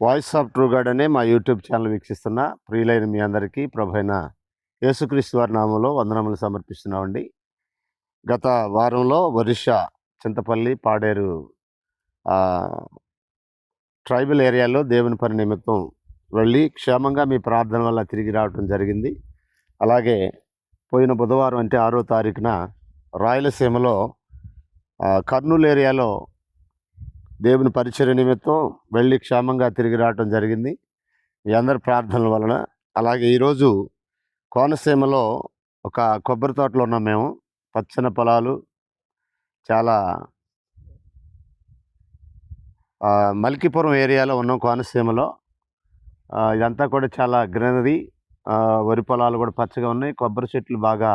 Voice of true God అనే మా YouTube channel వీక్షిస్తున్న ప్రియులైన మీ అందరికీ ప్రభైన యేసుక్రీస్తు వారి నామంలో వందనములు సమర్పిస్తున్నామండి. గత వారంలో ఒరిస్సా చింతపల్లి పాడేరు ట్రైబల్ ఏరియాలో దేవుని పని నిమిత్తం వెళ్ళి క్షేమంగా మీ ప్రార్థన వల్ల తిరిగి రావటం జరిగింది. అలాగే పోయిన బుధవారం అంటే ఆరో తారీఖున రాయలసీమలో కర్నూలు ఏరియాలో దేవుని పరిచర్య నిమిత్తం వెళ్ళి క్షేమంగా తిరిగి రావటం జరిగింది. మీ అందరి ప్రార్థనల వలన. అలాగే ఈరోజు కోనసీమలో ఒక కొబ్బరి తోటలో ఉన్నాం మేము. పచ్చని పొలాలు చాలా ఆ, మల్కీపురం ఏరియాలో ఉన్నాం కోనసీమలో. ఇదంతా కూడా చాలా గ్రీనరీ వరి పొలాలు కూడా పచ్చగా ఉన్నాయి. కొబ్బరి చెట్లు బాగా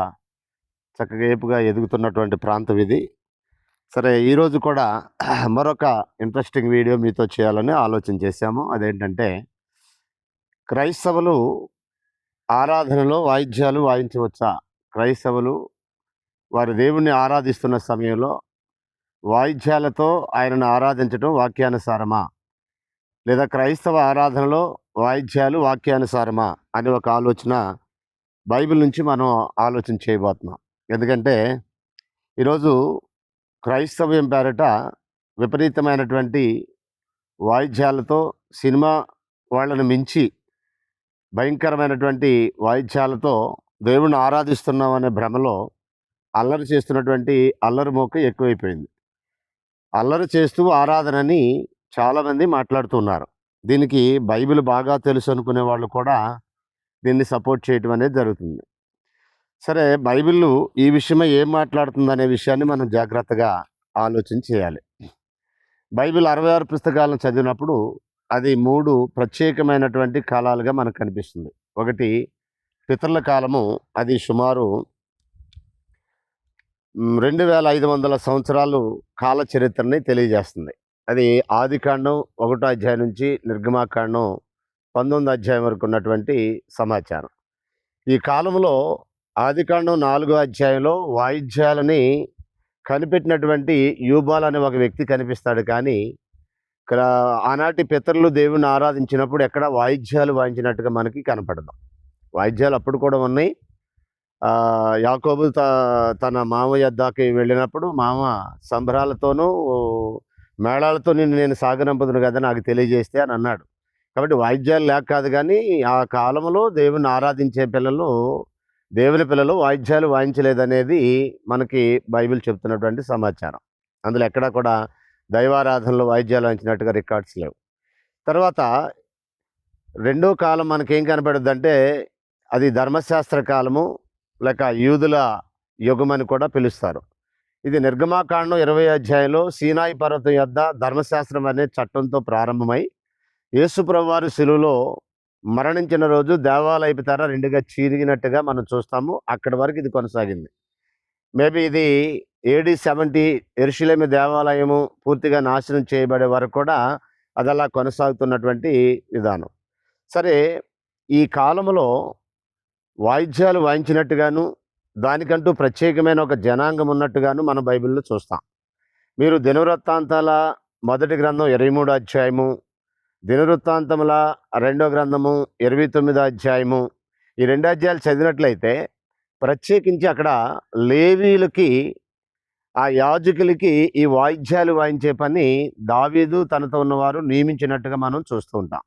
చక్కగా ఏపుగా ఎదుగుతున్నటువంటి ప్రాంతం ఇది. సరే ఈరోజు కూడా మరొక ఇంట్రెస్టింగ్ వీడియో మీతో చేయాలని ఆలోచన చేశాము. అదేంటంటే క్రైస్తవులు ఆరాధనలో వాయిద్యాలు వాయించవచ్చా? క్రైస్తవులు వారి దేవుణ్ణి ఆరాధిస్తున్న సమయంలో వాయిద్యాలతో ఆయనను ఆరాధించడం వాక్యానుసారమా? లేదా క్రైస్తవ ఆరాధనలో వాయిద్యాలు వాక్యానుసారమా? అని ఒక ఆలోచన బైబిల్ నుంచి మనం ఆలోచన చేయబోతున్నాం. ఎందుకంటే ఈరోజు క్రైస్తవ్యం పేరట విపరీతమైనటువంటి వాయిద్యాలతో సినిమా వాళ్ళని మించి భయంకరమైనటువంటి వాయిద్యాలతో దేవుణ్ణి ఆరాధిస్తున్నాం అనే భ్రమలో అల్లరి చేస్తున్నటువంటి అల్లరి మోక ఎక్కువైపోయింది. అల్లరి చేస్తూ ఆరాధనని చాలామంది మాట్లాడుతున్నారు. దీనికి బైబిల్ బాగా తెలుసు అనుకునే వాళ్ళు కూడా దీన్ని సపోర్ట్ చేయటం అనేది జరుగుతుంది. సరే బైబిల్ ఈ విషయమై ఏం మాట్లాడుతుంది అనే విషయాన్ని మనం జాగ్రత్తగా ఆలోచన చేయాలి. బైబిల్ అరవై ఆరు పుస్తకాలను చదివినప్పుడు అది మూడు ప్రత్యేకమైనటువంటి కాలాలుగా మనకు కనిపిస్తుంది. ఒకటి పితరుల కాలము అది సుమారు రెండు వేల ఐదు వందల సంవత్సరాలు కాల చరిత్రని తెలియజేస్తుంది. అది ఆదికాండం ఒకటో అధ్యాయం నుంచి నిర్గమాకాండం పంతొమ్మిది అధ్యాయం వరకు ఉన్నటువంటి సమాచారం. ఈ కాలంలో ఆదికాండం నాలుగో అధ్యాయంలో వాయిద్యాలని కనిపెట్టినటువంటి యూబాల్ అనే ఒక వ్యక్తి కనిపిస్తాడు. కానీ ఇక్కడ ఆనాటి పితరులు దేవుని ఆరాధించినప్పుడు ఎక్కడ వాయిద్యాలు వాయించినట్టుగా మనకి కనపడదు. వాయిద్యాలు అప్పుడు కూడా ఉన్నాయి. యాకోబు త తన మామయ్య దాకి వెళ్ళినప్పుడు మామ సంబరాలతోనూ మేళాలతో నిన్ను నేను సాగనంపుదును కదా నాకు తెలియజేస్తే అని అన్నాడు. కాబట్టి వాయిద్యాలు లేక కాదు కానీ ఆ కాలంలో దేవుని ఆరాధించే పిల్లలు దేవుని పిల్లలు వాయిద్యాలు వాయించలేదనేది మనకి బైబిల్ చెప్తున్నటువంటి సమాచారం. అందులో ఎక్కడా కూడా దైవారాధనలో వాయిద్యాలు వాయించినట్టుగా రికార్డ్స్ లేవు. తర్వాత రెండో కాలం మనకేం కనపడుద్దంటే అది ధర్మశాస్త్ర కాలము లేక యూదుల యుగం అని కూడా పిలుస్తారు. ఇది నిర్గమాకాండం ఇరవై అధ్యాయంలో సీనాయి పర్వతం యొద్ద ధర్మశాస్త్రం అనే చట్టంతో ప్రారంభమై యేసుప్రభు వారు శిలువలో మరణించిన రోజు దేవాలయపు తెర రెండుగా చీరిగినట్టుగా మనం చూస్తాము. అక్కడి వరకు ఇది కొనసాగింది. మేబీ ఇది ఏడి సెవెంటీ ఎరుషులేమి దేవాలయము పూర్తిగా నాశనం చేయబడే వరకు కూడా అది అలా కొనసాగుతున్నటువంటి విధానం. సరే ఈ కాలంలో వాయిద్యాలు వాయించినట్టుగాను దానికంటూ ప్రత్యేకమైన ఒక జనాంగం ఉన్నట్టుగాను మన బైబిల్లో చూస్తాం. మీరు దినవృత్తాంతాల మొదటి గ్రంథం ఇరవై మూడు అధ్యాయము దినవృత్తాంతముల రెండో గ్రంథము ఇరవై తొమ్మిదో అధ్యాయము. ఈ రెండు అధ్యాయాలు చదివినట్లయితే ప్రత్యేకించి అక్కడ లేవీలకి ఆ యాజకులకి ఈ వాయిద్యాలు వాయించే పని దావీదు తనతో ఉన్నవారు నియమించినట్టుగా మనం చూస్తూ ఉంటాం.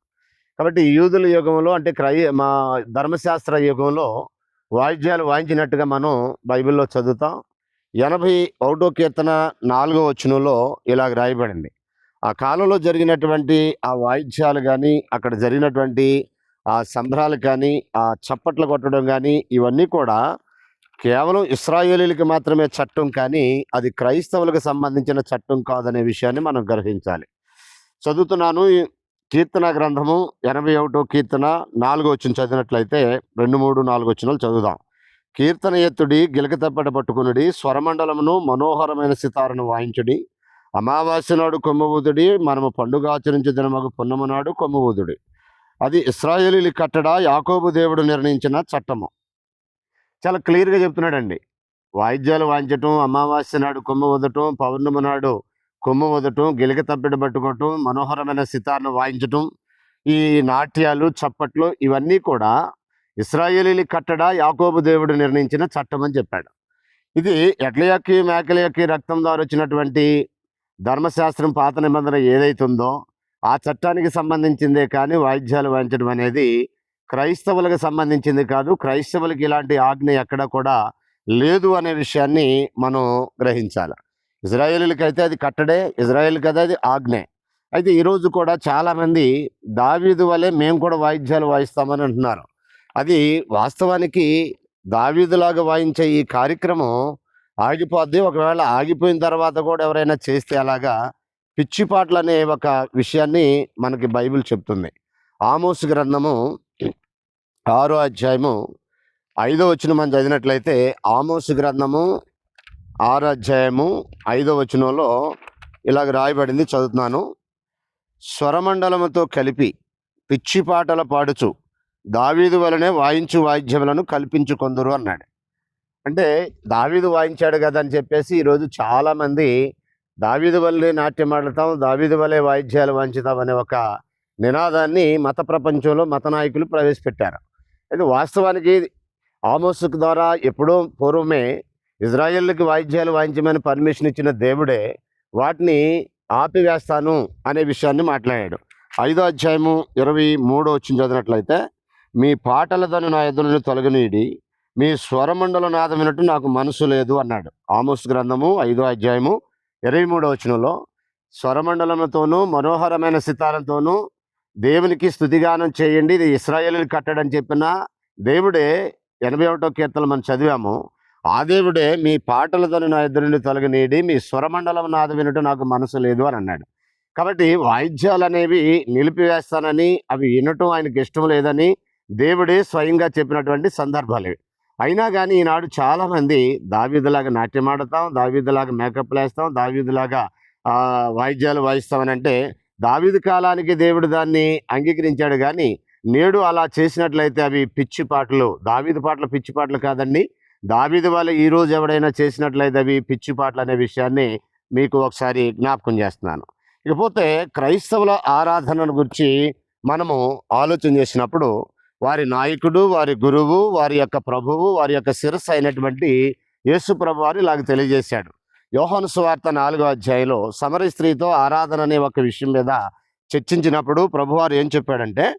కాబట్టి యూదుల యుగంలో అంటే క్రై మా ధర్మశాస్త్ర యుగంలో వాయిద్యాలు వాయించినట్టుగా మనం బైబిల్లో చదువుతాం. ఎనభై ఒకటో కీర్తన నాలుగో వచనంలో ఇలాగ రాయబడింది. ఆ కాలంలో జరిగినటువంటి ఆ వాయిద్యాలు కానీ అక్కడ జరిగినటువంటి ఆ సంబరాలు కానీ ఆ చప్పట్లు కొట్టడం కానీ ఇవన్నీ కూడా కేవలం ఇస్రాయేలీలకి మాత్రమే చట్టం కానీ అది క్రైస్తవులకు సంబంధించిన చట్టం కాదనే విషయాన్ని మనం గ్రహించాలి. చదువుతున్నాను ఈ కీర్తన గ్రంథము ఎనభై ఒకటో కీర్తన నాలుగో వచ్చిన చదివినట్లయితే రెండు మూడు నాలుగు వచ్చినాలు చదువుదాం. కీర్తన ఎత్తుడి గిలక తప్పట పట్టుకునుడి స్వరమండలమును మనోహరమైన సితారను వాయించుడి అమావాస్య నాడు కొమ్మబూదుడి మనము పండుగ ఆచరించే దినమగు పున్నమ నాడు కొమ్మబూదుడి అది ఇస్రాయేలీలు కట్టడ యాకోబు దేవుడు నిర్ణయించిన చట్టము. చాలా క్లియర్గా చెప్తున్నాడండి. వాయిద్యాలు వాయించటం అమావాస్య నాడు కొమ్మ వదటం పౌర్ణమి నాడు కొమ్మ వదటం గిలిక తప్పిడ పట్టుకోవటం మనోహరమైన సితార్ను వాయించటం ఈ నాట్యాలు చప్పట్లు ఇవన్నీ కూడా ఇస్రాయేలీలు కట్టడ యాకోబు దేవుడు నిర్ణయించిన చట్టం అని చెప్పాడు. ఇది ఎడ్లయక్కి మేకలయక్కి రక్తం ద్వారా వచ్చినటువంటి ధర్మశాస్త్రం పాత నిబంధన ఏదైతుందో ఆ చట్టానికి సంబంధించిందే కానీ వాయిద్యాలు వాయించడం అనేది క్రైస్తవులకు సంబంధించింది కాదు. క్రైస్తవులకి ఇలాంటి ఆజ్ఞ ఎక్కడ కూడా లేదు అనే విషయాన్ని మనం గ్రహించాలి. ఇజ్రాయేలీలకైతే అది కట్టడే ఇజ్రాయేల్కి కదా అది ఆజ్ఞే. అయితే ఈరోజు కూడా చాలామంది దావీదు వలె మేము కూడా వాయిద్యాలు వాయిస్తామని అంటున్నారు. అది వాస్తవానికి దావీదులాగా వాయించే ఈ కార్యక్రమం ఆగిపోద్ది. ఒకవేళ ఆగిపోయిన తర్వాత కూడా ఎవరైనా చేస్తే అలాగా పిచ్చిపాట్లు అనే ఒక విషయాన్ని మనకి బైబిల్ చెప్తుంది. ఆమోసు గ్రంథము ఆరో అధ్యాయము ఐదో వచ్చిన మనం చదివినట్లయితే ఆమోసు గ్రంథము ఆరో అధ్యాయము ఐదో వచనంలో ఇలాగ రాయబడింది చదువుతున్నాను. స్వరమండలముతో కలిపి పిచ్చి పాటల పాడుచు దావీదు వలనే వాయించు వాయిద్యములను కల్పించుకొందరు అన్నాడు. అంటే దావీదు వాయించాడు కదా అని చెప్పేసి ఈరోజు చాలామంది దావీదు వల్లే నాట్యం ఆడతాం దావీదు వల్లే వాయిద్యాలు వాయించుతాం అనే ఒక నినాదాన్ని మత ప్రపంచంలో మత నాయకులు ప్రవేశపెట్టారు. అయితే వాస్తవానికి ఆమోసుక్ ద్వారా ఎప్పుడో పూర్వమే ఇజ్రాయెల్కి వాయిద్యాలు వాయించమని పర్మిషన్ ఇచ్చిన దేవుడే వాటిని ఆపివేస్తాను అనే విషయాన్ని మాట్లాడాడు. ఐదో అధ్యాయము ఇరవై మూడో వచ్చిన చదివినట్లయితే మీ పాటలదని నా ఎదురుని తొలగనీడి మీ స్వరమండల నాదం వినట్టు నాకు మనసు లేదు అన్నాడు. ఆమోస్ గ్రంథము ఐదో అధ్యాయము ఇరవై మూడో వచనంలో స్వరమండలముతోనూ మనోహరమైన సితారంతోనూ దేవునికి స్థుతిగానం చేయండి. ఇది ఇస్రాయేలు కట్టడని చెప్పిన దేవుడే ఎనభై ఒకటో కీర్తనలు మనం చదివాము. ఆ దేవుడే మీ పాటలతో నా ఇద్దరు నుండి తొలగినీడి మీ స్వరమండలం నాద వినట్టు నాకు మనసు లేదు అని అన్నాడు. కాబట్టి వాయిద్యాలు అనేవి నిలిపివేస్తానని అవి వినటం ఆయనకి ఇష్టం లేదని దేవుడే స్వయంగా చెప్పినటువంటి సందర్భాలు ఇవి. అయినా కానీ ఈనాడు చాలామంది దావీదులాగా నాట్యం ఆడతాం దావీదులాగా మేకప్ వేస్తాం దావీదులాగా వాయిద్యాలు వాయిస్తామని అంటే దావీదు కాలానికి దేవుడు దాన్ని అంగీకరించాడు కానీ నేడు అలా చేసినట్లయితే అవి పిచ్చి పాటలు దావీదు పాటలు పిచ్చి పాటలు కాదండి. దావీదు వాళ్ళు ఈరోజు ఎవడైనా చేసినట్లయితే అవి పిచ్చి పాటలు అనే విషయాన్ని మీకు ఒకసారి జ్ఞాపకం చేస్తున్నాను. ఇకపోతే క్రైస్తవుల ఆరాధనను గురించి మనము ఆలోచన చేసినప్పుడు వారి నాయకుడు వారి గురువు వారి యొక్క ప్రభువు వారి యొక్క శిరస్సు అయినటువంటి యేసు ప్రభు వారు ఇలాగ తెలియజేశాడు. యోహాను సువార్త నాలుగో అధ్యాయంలో సమర స్త్రీతో ఆరాధన అనే ఒక విషయం మీద చర్చించినప్పుడు ప్రభువారు ఏం చెప్పాడంటే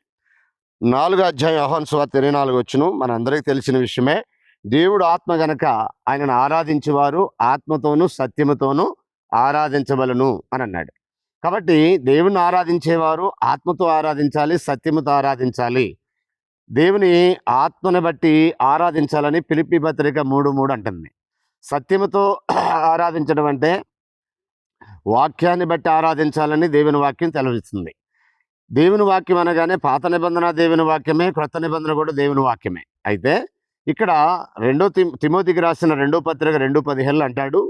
నాలుగో అధ్యాయం యోహాను సువార్త ఇరవై నాలుగు వచ్చును మనందరికీ తెలిసిన విషయమే. దేవుడు ఆత్మ గనక ఆయనను ఆరాధించేవారు ఆత్మతోనూ సత్యముతోనూ ఆరాధించవలను అని అన్నాడు. కాబట్టి దేవుని ఆరాధించేవారు ఆత్మతో ఆరాధించాలి సత్యముతో ఆరాధించాలి. దేవుని ఆత్మని బట్టి ఆరాధించాలని పిలిపి పత్రిక మూడు మూడు అంటుంది. సత్యముతో ఆరాధించడం అంటే వాక్యాన్ని బట్టి ఆరాధించాలని దేవుని వాక్యం తెలివిస్తుంది దేవుని వాక్యం అనగానే పాత నిబంధన దేవుని వాక్యమే క్రొత్త నిబంధన కూడా దేవుని వాక్యమే. అయితే ఇక్కడ రెండో తిమ్ తిమోతికి రాసిన రెండో పత్రిక రెండు పదిహేళ్ళు అంటాడు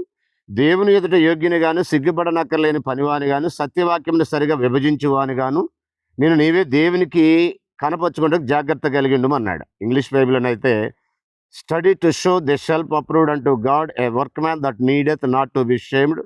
దేవుని ఎదుట యోగ్యుని గాను సిగ్గుపడనక్కర్లేని పనివాని గాను సత్యవాక్యంని సరిగా విభజించువాని గాను నేను నీవే దేవునికి కనపరుచుకుంటే జాగ్రత్త కలిగిండు అన్నాడు ఇంగ్లీష్ అయితే study to show the self approved and to God a work man that needeth not to be shamed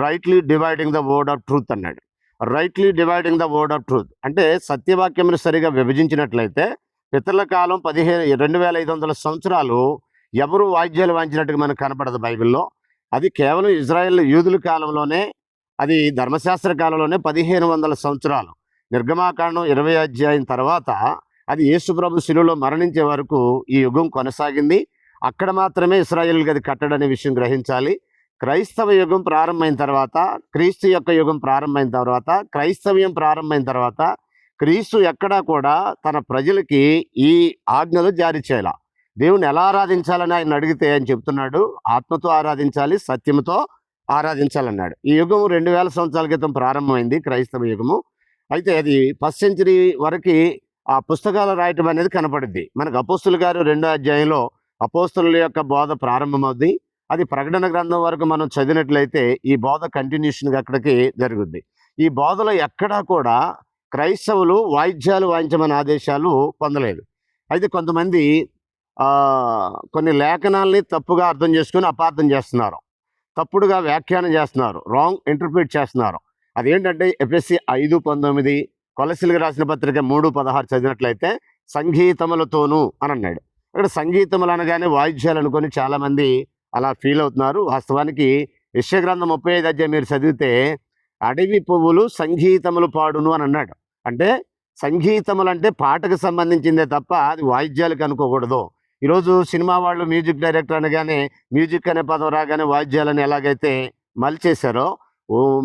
rightly dividing the word of truth అన్నాడు. Rightly dividing the word of truth. అంటే సత్యవాక్యం సరిగా విభజించినట్లయితే పితరుల కాలం పదిహేను రెండు వేల ఐదు వందల సంవత్సరాలు ఎవరు వాయిద్యాలు వాయించినట్టుగా మనకు కనపడదు బైబిల్లో. అది కేవలం ఇజ్రాయెల్ యూదుల కాలంలోనే అది ధర్మశాస్త్ర కాలంలోనే పదిహేను వందల సంవత్సరాలు. నిర్గమాకాండం ఇరవై అధ్యాయం తర్వాత అది యేసుప్రభు శిలువలో మరణించే వరకు ఈ యుగం కొనసాగింది. అక్కడ మాత్రమే ఇస్రాయేల్కి గది కట్టడనే విషయం గ్రహించాలి. క్రైస్తవ యుగం ప్రారంభమైన తర్వాత క్రీస్తు యొక్క యుగం ప్రారంభమైన తర్వాత క్రైస్తవ్యం ప్రారంభమైన తర్వాత క్రీస్తు ఎక్కడా కూడా తన ప్రజలకి ఈ ఆజ్ఞలు జారీ చేయాల. దేవుని ఎలా ఆరాధించాలని ఆయన అడిగితే ఆయన చెప్తున్నాడు ఆత్మతో ఆరాధించాలి సత్యముతో ఆరాధించాలన్నాడు. ఈ యుగము రెండు వేల సంవత్సరాల క్రితం ప్రారంభమైంది క్రైస్తవ యుగము. అయితే అది ఫస్ట్ సెంచరీ వరకు ఆ పుస్తకాలు రాయటం అనేది కనపడింది మనకు అపోస్తులు గారు రెండో అధ్యాయంలో అపోస్తుల యొక్క బోధ ప్రారంభమవుద్ది. అది ప్రకటన గ్రంథం వరకు మనం చదివినట్లయితే ఈ బోధ కంటిన్యూషన్గా అక్కడికి జరుగుద్ది. ఈ బోధలో ఎక్కడా కూడా క్రైస్తవులు వాయిద్యాలు వాయించమని ఆదేశాలు పొందలేదు. అయితే కొంతమంది కొన్ని లేఖనాల్ని తప్పుగా అర్థం చేసుకుని అపార్థం చేస్తున్నారు. తప్పుడుగా వ్యాఖ్యానం చేస్తున్నారు. రాంగ్ ఇంటర్ప్రిట్ చేస్తున్నారు. అదేంటంటే ఎఫ్ఎస్సి ఐదు పంతొమ్మిది కొలసిలుగా రాసిన పత్రిక మూడు పదహారు చదివినట్లయితే సంగీతములతోనూ అని అన్నాడు ఇక్కడ సంగీతములు అనగానే వాయిద్యాలు అనుకొని చాలామంది అలా ఫీల్ అవుతున్నారు. వాస్తవానికి యశ్యగ్రంథం ముప్పై ఐదు అధ్యాయం మీరు చదివితే అడవి పువ్వులు సంగీతములు పాడును అని అన్నాడు. అంటే సంగీతములు అంటే పాటకు సంబంధించిందే తప్ప అది వాయిద్యాలకు అనుకోకూడదు. ఈరోజు సినిమా వాళ్ళు మ్యూజిక్ డైరెక్టర్ అనగానే మ్యూజిక్ అనే పదం రాగానే వాయిద్యాలను ఎలాగైతే మలిచేశారో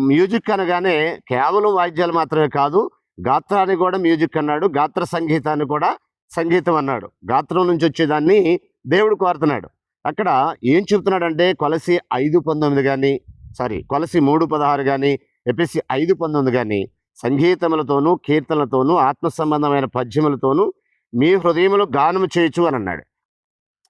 మ్యూజిక్ అనగానే కేవలం వాయిద్యాలు మాత్రమే కాదు గాత్రాన్ని కూడా మ్యూజిక్ అన్నాడు గాత్ర సంగీతాన్ని కూడా సంగీతం అన్నాడు. గాత్రం నుంచి వచ్చేదాన్ని దేవుడు కోరుతున్నాడు. అక్కడ ఏం చెప్తున్నాడంటే కొలసి ఐదు పంతొమ్మిది కానీ సారీ కొలసి మూడు పదహారు కానీ ఎపిసి ఐదు పంతొమ్మిది కానీ సంగీతములతోనూ కీర్తనలతోనూ ఆత్మ సంబంధమైన పద్యములతోనూ మీ హృదయములు గానము చేయొచ్చు అని అన్నాడు.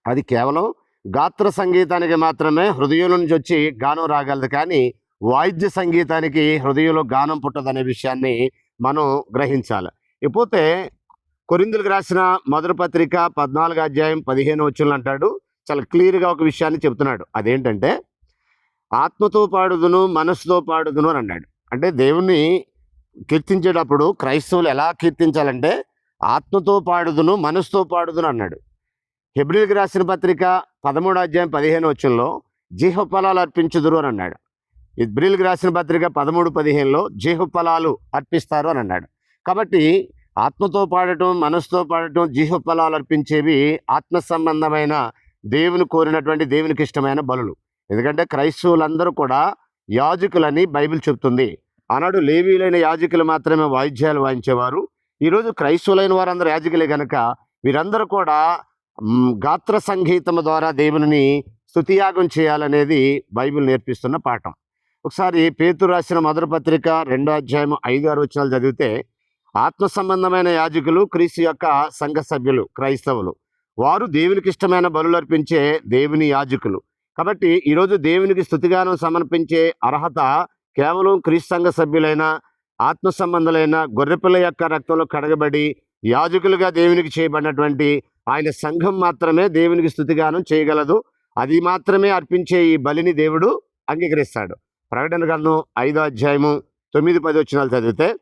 అది కేవలం గాత్ర సంగీతానికి మాత్రమే హృదయం నుంచి వచ్చి గానం రాగలదు కానీ వాయిద్య సంగీతానికి హృదయంలో గానం పుట్టదనే విషయాన్ని మనం గ్రహించాలి. ఇకపోతే కొరిందులకు రాసిన మొదటి పత్రిక పద్నాలుగు అధ్యాయం పదిహేను వచ్చులు అంటాడు. చాలా క్లియర్గా ఒక విషయాన్ని చెప్తున్నాడు. అదేంటంటే ఆత్మతో పాడుదును మనసుతో పాడుదును అని అన్నాడు. అంటే దేవుణ్ణి కీర్తించేటప్పుడు క్రైస్తవులు ఎలా కీర్తించాలంటే ఆత్మతో పాడుదును మనసుతో పాడుదును అన్నాడు. హెబ్రిల్కి రాసిన పత్రిక పదమూడు అధ్యాయం పదిహేను వచ్చంలో జీహ ఫలాలు అర్పించుదురు అని అన్నాడు. ఇబ్రిల్కి రాసిన పత్రిక పదమూడు పదిహేనులో జీహ ఫలాలు అర్పిస్తారు అని అన్నాడు. కాబట్టి ఆత్మతో పాడటం మనసుతో పాడటం జీహు ఫలాలు అర్పించేవి ఆత్మ సంబంధమైన దేవుని కోరినటువంటి దేవునికి ఇష్టమైన బలులు. ఎందుకంటే క్రైస్తవులందరూ కూడా యాజకులని బైబిల్ చెప్తుంది. ఆనాడు లేవీలైన యాజకులు మాత్రమే వాయిద్యాలు వాయించేవారు. ఈరోజు క్రైస్తవులైన వారందరూ యాజకులే కనుక వీరందరూ కూడా గాత్ర సంగీతము ద్వారా దేవుని స్తుతియాగం చేయాలనేది బైబిల్ నేర్పిస్తున్న పాఠం. ఒకసారి పేతురు రాసిన మొదటి పత్రిక రెండో అధ్యాయం ఐదు ఆరు వచనాలు చదివితే ఆత్మ సంబంధమైన యాజకులు క్రీస్తు యొక్క సంఘ సభ్యులు క్రైస్తవులు. వారు దేవునికి ఇష్టమైన బలులు అర్పించే దేవుని యాజకులు. కాబట్టి ఈరోజు దేవునికి స్థుతిగానం సమర్పించే అర్హత కేవలం క్రీస్తు సంఘ సభ్యులైన ఆత్మ సంబంధులైన గొర్రెపిల్ల యొక్క రక్తంలో కడగబడి యాజకులుగా దేవునికి చేయబడినటువంటి ఆయన సంఘం మాత్రమే దేవునికి స్థుతిగానం చేయగలదు. అది మాత్రమే అర్పించే ఈ బలిని దేవుడు అంగీకరిస్తాడు. ప్రకటన గ్రంథం ఐదో అధ్యాయము తొమ్మిది పది వచ్చినాలు చదివితే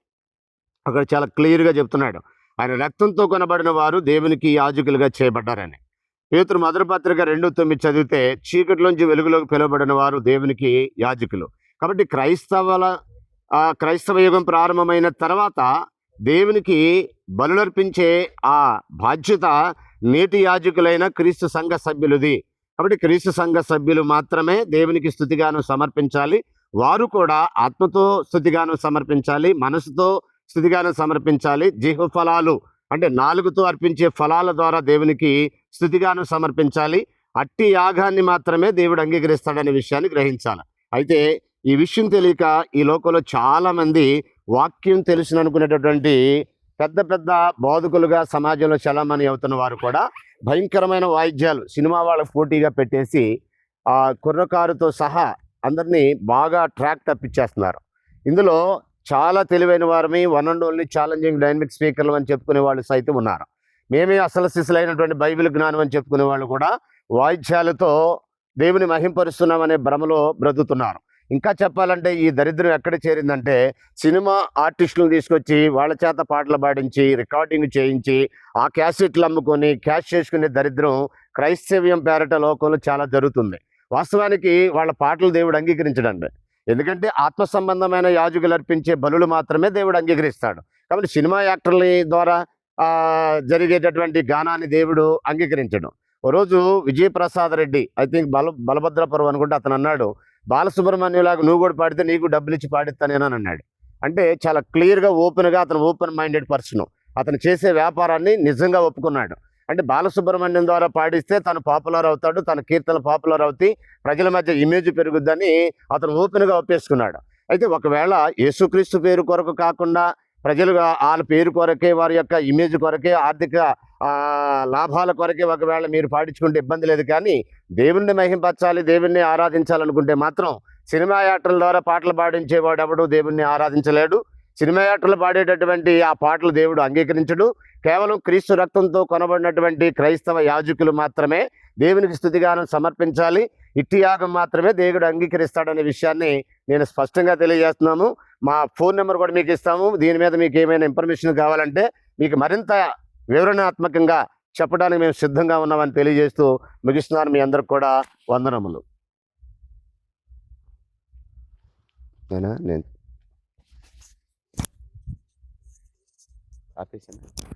అక్కడ చాలా క్లియర్గా చెప్తున్నాడు. ఆయన రక్తంతో కొనబడిన వారు దేవునికి యాజకులుగా చేయబడ్డారని. పేతురు మధురపత్రిక పత్రిక రెండు తొమ్మిది చదివితే చీకటిలోంచి వెలుగులోకి పిలువబడిన వారు దేవునికి యాజకులు. కాబట్టి క్రైస్తవుల ఆ, క్రైస్తవ యుగం ప్రారంభమైన తర్వాత దేవునికి బలులర్పించే ఆ బాధ్యత నేటి యాజకులైన క్రీస్తు సంఘ సభ్యులది. కాబట్టి క్రీస్తు సంఘ సభ్యులు మాత్రమే దేవునికి స్థుతిగాను సమర్పించాలి. వారు కూడా ఆత్మతో స్థుతిగానం సమర్పించాలి మనసుతో స్థుతిగానం సమర్పించాలి. జీవ ఫలాలు అంటే నాలుగుతో అర్పించే ఫలాల ద్వారా దేవునికి స్థుతిగానం సమర్పించాలి. అట్టి యాగాన్ని మాత్రమే దేవుడు అంగీకరిస్తాడనే విషయాన్ని గ్రహించాలి. అయితే ఈ విషయం తెలియక ఈ లోకంలో చాలామంది వాక్యం తెలుసును అనుకునేటటువంటి పెద్ద పెద్ద బోధకులుగా సమాజంలో చలామణి అవుతున్న వారు కూడా భయంకరమైన వాయిద్యాలు సినిమా వాళ్ళకు పోటీగా పెట్టేసి ఆ కుర్రకారుతో సహా అందరినీ బాగా ట్రాక్ తప్పించేస్తున్నారు. ఇందులో చాలా తెలివైన వారిని one and only challenging dynamic స్పీకర్లు అని చెప్పుకునే వాళ్ళు సైతం ఉన్నారు. మేమే అసలు శిశులైనటువంటి బైబిల్ జ్ఞానం అని చెప్పుకునే వాళ్ళు కూడా వాయిద్యాలతో దేవుని మహింపరుస్తున్నామనే భ్రమలో బ్రతుకుతున్నారు. ఇంకా చెప్పాలంటే ఈ దరిద్రం ఎక్కడ చేరిందంటే సినిమా ఆర్టిస్టులు తీసుకొచ్చి వాళ్ళ చేత పాటలు పాడించి రికార్డింగ్ చేయించి ఆ క్యాసెట్లు అమ్ముకొని క్యాష్ చేసుకునే దరిద్రం క్రైస్తవ్యం పేరట లోకంలో చాలా జరుగుతుంది. వాస్తవానికి వాళ్ళ పాటలు దేవుడు అంగీకరించడండి. ఎందుకంటే ఆత్మ సంబంధమైన యాజకులు అర్పించే బలులు మాత్రమే దేవుడు అంగీకరిస్తాడు. కాబట్టి సినిమా యాక్టర్ల ద్వారా జరిగేటటువంటి గానాన్ని దేవుడు అంగీకరించడం. ఓ రోజు విజయప్రసాద్ రెడ్డి ఐ థింక్ బల బలభద్రపురం అనుకుంటే అతను అన్నాడు బాలసుబ్రహ్మణ్యులాగా నువ్వు కూడా పాడితే నీకు డబ్బులు ఇచ్చి పాడిస్తానేనని అన్నాడు. అంటే చాలా క్లియర్గా ఓపెన్గా అతను ఓపెన్ మైండెడ్ పర్సన్. అతను చేసే వ్యాపారాన్ని నిజంగా ఒప్పుకున్నాడు. అంటే బాలసుబ్రహ్మణ్యం ద్వారా పాడిస్తే తను పాపులర్ అవుతాడు తన కీర్తనలు పాపులర్ అవుతాయి ప్రజల మధ్య ఇమేజ్ పెరుగుద్దని అతను ఓపెన్గా ఒప్పేసుకున్నాడు. అయితే ఒకవేళ యేసుక్రీస్తు పేరు కొరకు కాకుండా ప్రజలుగా వాళ్ళ పేరు కొరకే వారి యొక్క ఇమేజ్ కొరకే ఆర్థిక లాభాల కొరకే ఒకవేళ మీరు పాటించుకుంటే ఇబ్బంది లేదు కానీ దేవుణ్ణి మహింపరచాలి దేవుణ్ణి ఆరాధించాలనుకుంటే మాత్రం సినిమా యాక్టర్ల ద్వారా పాటలు పాడించేవాడు ఎవడు దేవుణ్ణి ఆరాధించలేడు. సినిమా యాక్టర్లు పాడేటటువంటి ఆ పాటలు దేవుడు అంగీకరించడు. కేవలం క్రీస్తు రక్తంతో కొనబడినటువంటి క్రైస్తవ యాజకులు మాత్రమే దేవునికి స్థుతిగానం సమర్పించాలి. ఇట్టి యాగం మాత్రమే దేవుడు అంగీకరిస్తాడనే విషయాన్ని నేను స్పష్టంగా తెలియజేస్తున్నాము. మా ఫోన్ నెంబర్ కూడా మీకు ఇస్తాము. దీని మీద మీకు ఏమైనా ఇన్ఫర్మేషన్ కావాలంటే మీకు మరింత వివరణాత్మకంగా చెప్పడానికి మేము సిద్ధంగా ఉన్నామని తెలియజేస్తూ ముగిస్తున్నాను. మీ అందరికి కూడా వందనములు. నేను? నేను ఆపేసాను